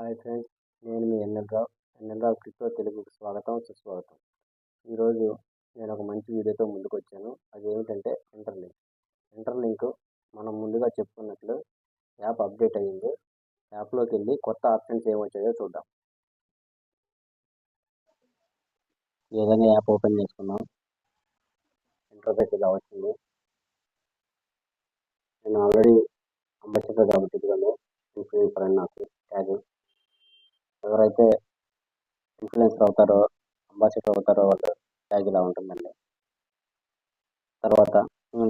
Hi friends నేను మీ NL Rao. NL Rao crypto తెలుగుకి స్వాగతం సుస్వాగతం. ఈరోజు నేను ఒక మంచి వీడియోతో ముందుకు వచ్చాను అది ఏమిటంటే ఇంటర్లింక్ ఇంటర్లింక్ మనం ముందుగా చెప్పుకున్నట్లు యాప్ అప్డేట్ అయ్యింది. యాప్లోకి వెళ్ళి కొత్త ఆప్షన్స్ ఏమొచ్చాయో చూద్దాం. ఏదైనా యాప్ ఓపెన్ చేసుకున్నాం? ఇంటర్ఫేస్ ఇలా వచ్చింది నేను ఆల్రెడీ అంబాసిడర్ కాబట్టి ఇదిగోండి. ఫ్రెండ్ నాకు ట్యాగ్ ఎవరైతే ఇన్ఫ్లుయెన్సర్ అవుతారో అంబాసిడర్ అవుతారో వాళ్ళు ట్యాగ్ ఇలా ఉంటుందండి. తర్వాత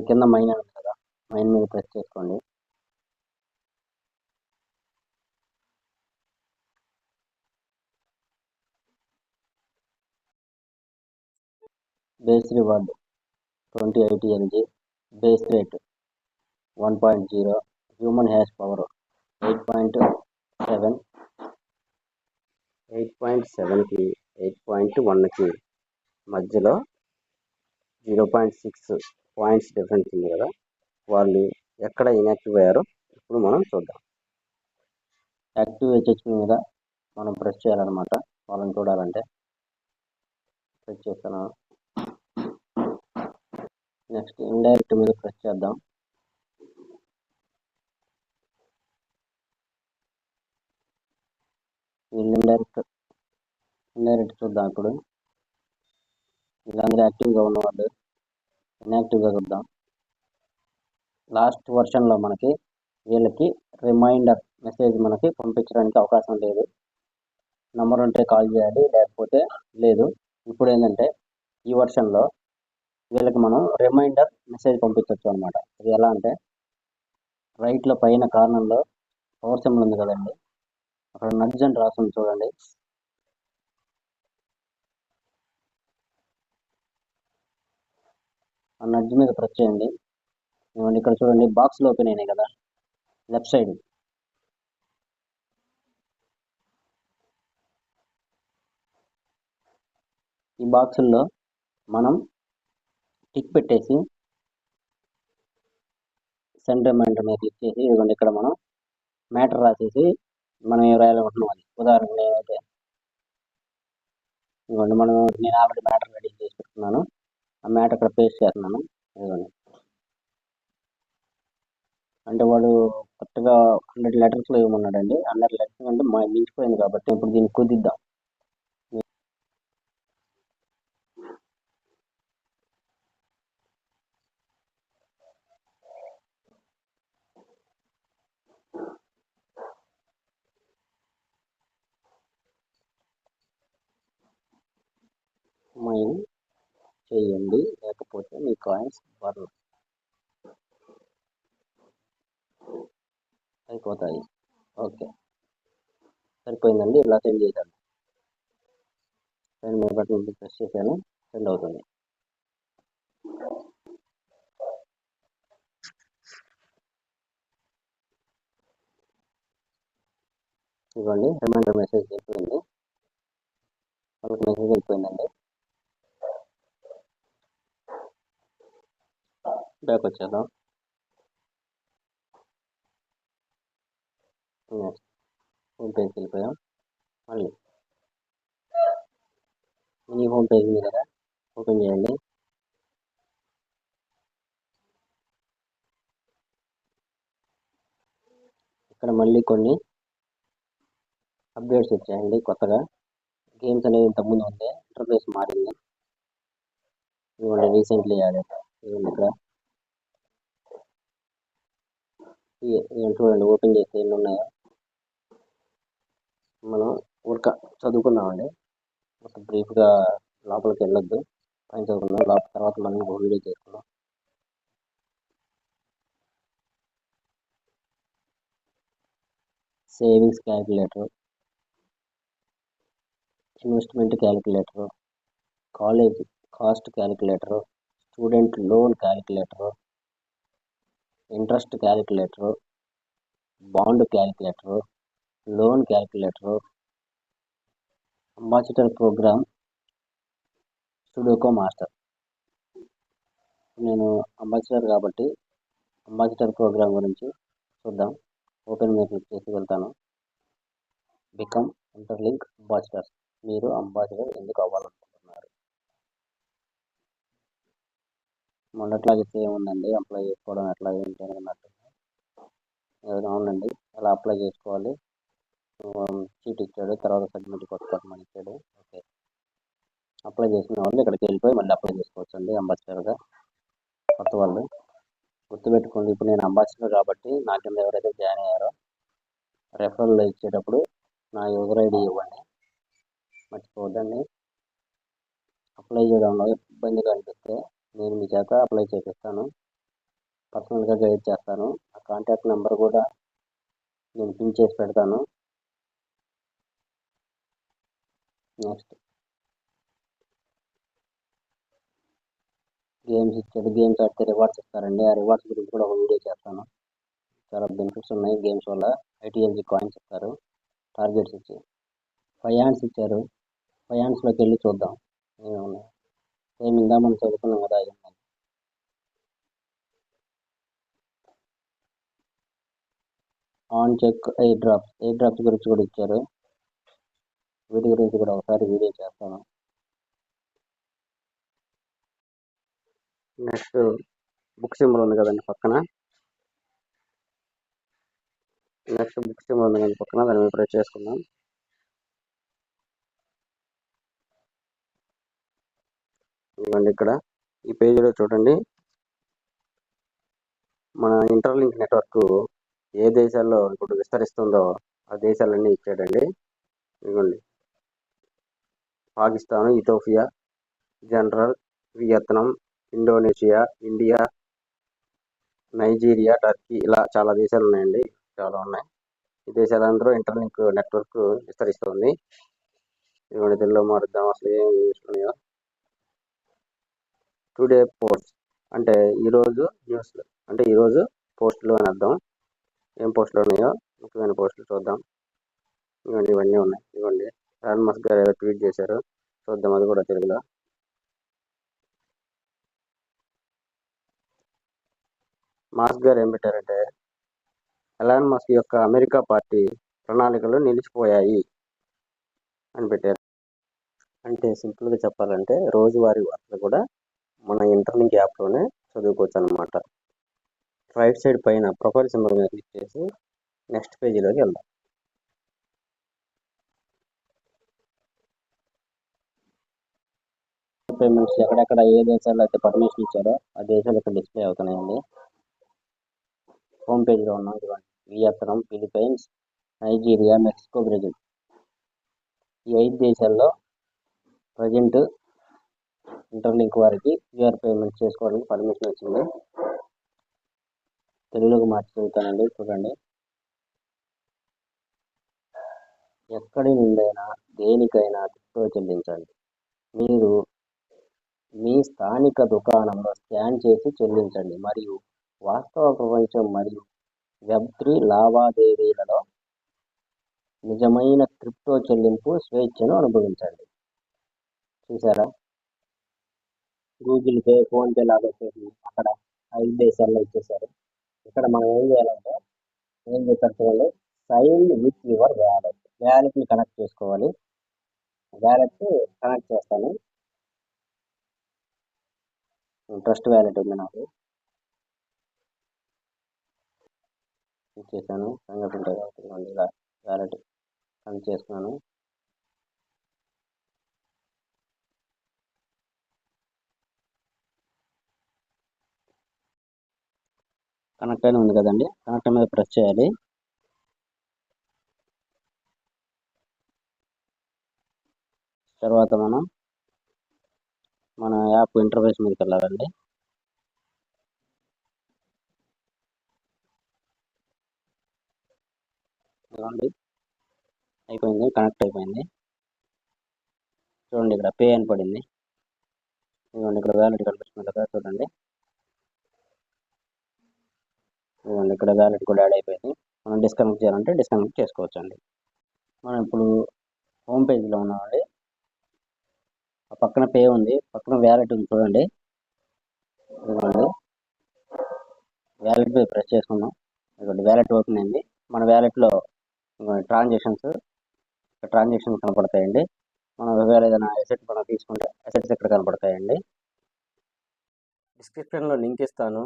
కింద మైన్ ఉంది కదా మైన్ మీద ప్రెస్ చేసుకోండి. Base reward twenty eighty LG base rate one point zero human hash power eight point seven eight point సెవెన్కి ఎయిట్ పాయింట్ వన్కి మధ్యలో zero point six points difference ఉంది కదా. వాళ్ళు ఎక్కడ ఇన్యాక్టివ్ అయ్యారో ఇప్పుడు మనం చూద్దాం. యాక్టివ్ హెచ్హెచ్ మీద మనం ప్రెస్ చేయాలన్నమాట. వాళ్ళని చూడాలంటే. ప్రెస్ చేస్తాను. నెక్స్ట్ ఇండైరెక్ట్ మీద ప్రెస్ చేద్దాం. వీళ్ళు ఇండైరెక్ట్ ఇండైరెక్ట్ చూద్దాం ఇప్పుడు. వీళ్ళందరూ యాక్టివ్గా ఉన్నవాళ్ళు ఇన్యాక్టివ్గా చూద్దాం. లాస్ట్ వర్షన్లో మనకి వీళ్ళకి రిమైండర్ మెసేజ్ మనకి పంపించడానికి అవకాశం లేదు. నెంబర్ ఉంటే కాల్ చేయాలి లేకపోతే లేదు. ఇప్పుడు ఏంటంటే ఈ వర్షన్లో వీళ్ళకి మనం రిమైండర్ మెసేజ్ పంపించవచ్చు అనమాట అది ఎలా అంటే రైట్లో పైన కార్నర్లో పవర్ సింబల్ ఉంది కదండి. అక్కడ నడ్జ్ అని రాస్తుంది చూడండి. ఆ నడ్జ్ మీద ప్రెస్ చేయండి ఇవ్వండి ఇక్కడ చూడండి బాక్స్లో ఓపెన్ అయినాయి కదా. లెఫ్ట్ సైడ్ ఈ బాక్సుల్లో మనం టిక్ పెట్టేసి సెండ్ రిమైండర్ మీద క్లిక్ చేసి ఇదిగోండి ఇక్కడ మనం మ్యాటర్ రాసేసి మనం ఏం రాయాలనుకుంటున్నాం అది. ఉదాహరణకు నేనైతే ఇదిగోండి మనం నేను ఆల్రెడీ మ్యాటర్ రెడీ చేసి పెట్టుకున్నాను. ఆ మ్యాటర్ అక్కడ పేస్ట్ చేస్తున్నాను. ఇదిగోండి. అంటే వాడు కరెక్ట్గా హండ్రెడ్ లెటర్స్లో ఇవ్వమన్నాడండి హండ్రెడ్ లెటర్స్ అంటే మించిపోయింది కాబట్టి ఇప్పుడు దీన్ని కుదిద్దాం. మైన్ చేయండి లేకపోతే మీ కాయిన్స్ బర్న్ అయిపోతాయి ఓకే. సరిపోయిందండి ఇలా సెండ్ చేశాను. సెండ్ మీ బటన్ ప్రెస్ చేశాను సెండ్ అవుతుంది. ఇవ్వండి రిమైండర్ మెసేజ్ అయిపోయింది. వాళ్ళకి మెసేజ్ అయిపోయిందండి. బ్యాక్ వచ్చేద్దాం నెక్స్ట్ హోమ్ పేజ్కి వెళ్ళిపోయాం? మళ్ళీ. మీ హోమ్ పేజ్ ఉంది కదా? ఓపెన్ చేయండి. ఇక్కడ మళ్ళీ కొన్ని అప్డేట్స్ వచ్చాయండి కొత్తగా. గేమ్స్ అనేవి ఇంతకుముందు ఉంది ఇంటర్ఫేస్ మారింది. ఇవ్వండి రీసెంట్లీ యాడెడ్ ఇవ్వండి ఇక్కడ. చూడండి ఓపెన్ చేస్తే ఎన్ని ఉన్నాయో? మనం ఊరిక చదువుకుందామండి. ఒక బ్రీఫ్గా లోపలికి వెళ్ళొద్దు. పైన చదువుకుందాం లోపల తర్వాత మనం వీడియో చేసుకుందాం. Savings calculator investment calculator college cost calculator student loan calculator interest calculator bond calculator loan calculator ambassador programme sudoku master. నేను అంబాసిడర్ కాబట్టి అంబాసిడర్ ప్రోగ్రామ్ గురించి చూద్దాం. ఓపెన్ మీద క్లిక్ చేసి వెళ్తాను. Become Interlink ambassadors. మీరు అంబాసిడర్ ఎందుకు అవ్వాలంటే మొన్నట్లాగే సేమ్ ఉందండి అప్లై చేసుకోవడం ఎట్లా ఏంటి అని అన్నట్టు ఏదైనా అలా అప్లై చేసుకోవాలి. చీట్ ఇచ్చాడు. తర్వాత సబ్మిట్ కొట్టుకోవడం ఇచ్చాడు. ఓకే. అప్లై చేసిన వాళ్ళు ఇక్కడికి వెళ్ళిపోయి మళ్ళీ అప్లై చేసుకోవచ్చు అండి అంబాసిడర్గా కొత్త వాళ్ళు. గుర్తుపెట్టుకోండి ఇప్పుడు నేను అంబాసిడర్ కాబట్టి నా కింద ఎవరైతే జాయిన్ అయ్యారో రెఫరల్ ఇచ్చేటప్పుడు నా యూజర్ ఐడి ఇవ్వండి. మర్చిపోవద్దండి. అప్లై చేయడంలో ఇబ్బందిగా అనిపిస్తే నేను మీ చేత అప్లై చేపిస్తాను. పర్సనల్గా గైడ్ చేస్తాను. ఆ కాంటాక్ట్ నెంబర్ కూడా నేను పిన్ చేసి పెడతాను. నెక్స్ట్ గేమ్స్ ఇచ్చాడు గేమ్స్ ఆడితే రివార్డ్స్ ఇస్తారండి. ఆ రివార్డ్స్ గురించి కూడా ఒక వీడియో చేస్తాను. చాలా బెనిఫిట్స్ ఉన్నాయి గేమ్స్ వల్ల. ఐటీఎల్జీ కాయిన్స్ ఇస్తారు. టార్గెట్స్ ఇచ్చి. ఫైవ్ హ్యాండ్స్ ఇచ్చారు. ఫైవ్ హ్యాండ్స్లోకి వెళ్ళి చూద్దాం. ఏమన్నా సేమ్ ఇందా మనం చదువుకున్నాం కదా అవి on check air drops air drops గురించి కూడా ఇచ్చారు. వీటి గురించి కూడా ఒకసారి వీడియో చేస్తాను. నెక్స్ట్ బుక్ సింబల్ ఉంది కదండి పక్కన. నెక్స్ట్ బుక్ సింబల్ ఉంది కదండి పక్కన దాన్ని మీద ప్రెస్ చేసుకుందాం. ఇవ్వండి ఇక్కడ. ఈ పేజీలో చూడండి. మన ఇంటర్లింక్ నెట్వర్క్ ఏ దేశాల్లో ఇప్పుడు విస్తరిస్తుందో ఆ దేశాలన్నీ ఇచ్చాడండి. ఇదిగోండి. Pakistan Ethiopia general Vietnam Indonesia India Nigeria Turkey ఇలా చాలా దేశాలు ఉన్నాయండి. చాలా ఉన్నాయి. ఈ దేశాలందరూ ఇంటర్లింక్ నెట్వర్క్ విస్తరిస్తుంది. ఇదిగోండి తెలుగులో మారుద్దాం. అసలు ఏం ఉన్నాయో. టుడే పోస్ట్ అంటే ఈరోజు న్యూస్లు అంటే ఈరోజు పోస్టులు అని అర్థం. ఏం పోస్టులు ఉన్నాయో ముఖ్యమైన పోస్టులు చూద్దాం. ఇవ్వండి ఇవన్నీ ఉన్నాయి. ఇవ్వండి. రాన్ మస్క్ గారు ఏదో ట్వీట్ చేశారు. చూద్దాం అది కూడా తెలుగులో. మాస్క్ గారు ఏం పెట్టారంటే ఎలాన్ మస్క్ యొక్క అమెరికా పార్టీ ప్రణాళికలు నిలిచిపోయాయి అని పెట్టారు. అంటే సింపుల్గా చెప్పాలంటే రోజువారీ వార్తలు కూడా మన ఇంటర్లింక్ యాప్లోనే చదువుకోవచ్చు అనమాట రైట్ సైడ్ పైన ప్రొఫైల్ సింబల్ మీద క్లిక్ చేసి నెక్స్ట్ పేజీలోకి వెళ్దాం. పేమెంట్స్ ఎక్కడెక్కడ ఏ దేశాల్లో అయితే పర్మిషన్ ఇచ్చారో ఆ దేశాలు ఇక్కడ డిస్ప్లే అవుతున్నాయండి. హోమ్ పేజ్లో ఉన్నాం ఇదిగోండి Vietnam Philippines Nigeria Mexico Brazil. ఈ ఐదు దేశాల్లో ప్రజెంట్ ఇంటర్లింక్ వారికి క్యూఆర్ పేమెంట్ చేసుకోవడానికి పర్మిషన్ వచ్చింది. తెలుగులోకి మార్చి చదువుతానండి చూడండి. ఎక్కడి నుండైనా దేనికైనా క్రిప్టో చెల్లించండి. మీరు మీ స్థానిక దుకాణంలో స్కాన్ చేసి చెల్లించండి. మరియు వాస్తవ ప్రపంచం మరియు వెబ్ త్రీ లావాదేవీలలో నిజమైన క్రిప్టో చెల్లింపు స్వేచ్ఛను అనుభవించండి. చూసారా గూగుల్ పే ఫోన్పే లాగా అక్కడ ఐదు దేశాల్లో వచ్చేసారు ఇక్కడ మనం ఏం చేయాలంటే ఏం చెప్పారు చూడండి సైన్ విత్ యువర్ వ్యాలెట్ వ్యాలెట్ని కనెక్ట్ చేసుకోవాలి. వ్యాలెట్ కనెక్ట్ చేస్తాను. ట్రస్ట్ వ్యాలెట్ ఉంది నాకు. చేశాను. సంగతి ఉంటుంది ఇలా వ్యాలెట్ కనెక్ట్ చేస్తున్నాను కనెక్ట్ అయిన ఉంది కదండి. కనెక్ట్ మీద ప్రెస్ చేయాలి. తర్వాత మనం మన యాప్ ఇంటర్ఫేస్ మీదకి వెళ్ళాలండి. చూడండి అయిపోయింది. కనెక్ట్ అయిపోయింది. చూడండి ఇక్కడ పే అని పడింది. ఇదిగోండి ఇక్కడ వ్యాలిడ్ కనిపిస్తుంది కదా చూడండి. ఇదిగోండి ఇక్కడ వ్యాలెట్ కూడా యాడ్ అయిపోయింది. మనం డిస్కనెక్ట్ చేయాలంటే డిస్కనెక్ట్ చేసుకోవచ్చు అండి మనం ఇప్పుడు హోమ్ పేజ్లో ఉన్నామండి. ఆ పక్కన పే ఉంది. పక్కన వ్యాలెట్ ఉంది చూడండి. ఇదిగోండి. వ్యాలెట్ ప్రెస్ చేసుకున్నాం ఇదిగోండి వ్యాలెట్ ఓపెన్ అయింది. మన వ్యాలెట్లో ట్రాన్సాక్షన్స్ ట్రాన్సాక్షన్స్ కనపడతాయండి. మనం ఒకవేళ ఏదైనా అసెట్ మనం తీసుకుంటే అసెట్స్ ఇక్కడ కనపడతాయండి? డిస్క్రిప్షన్లో లింక్ ఇస్తాను.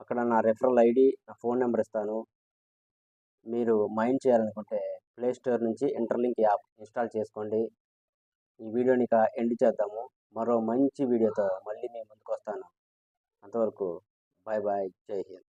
అక్కడ నా రెఫరల్ ఐడి నా ఫోన్ నెంబర్ ఇస్తాను. మీరు మైండ్ చేయాలనుకుంటే ప్లే స్టోర్ నుంచి ఇంటర్లింక్ యాప్ ఇన్స్టాల్ చేసుకోండి. ఈ వీడియోని ఇక ఎండ్ చేద్దాము. మరో మంచి వీడియోతో మళ్ళీ మీ ముందుకు వస్తాను. అంతవరకు బాయ్ బాయ్ జై హింద్.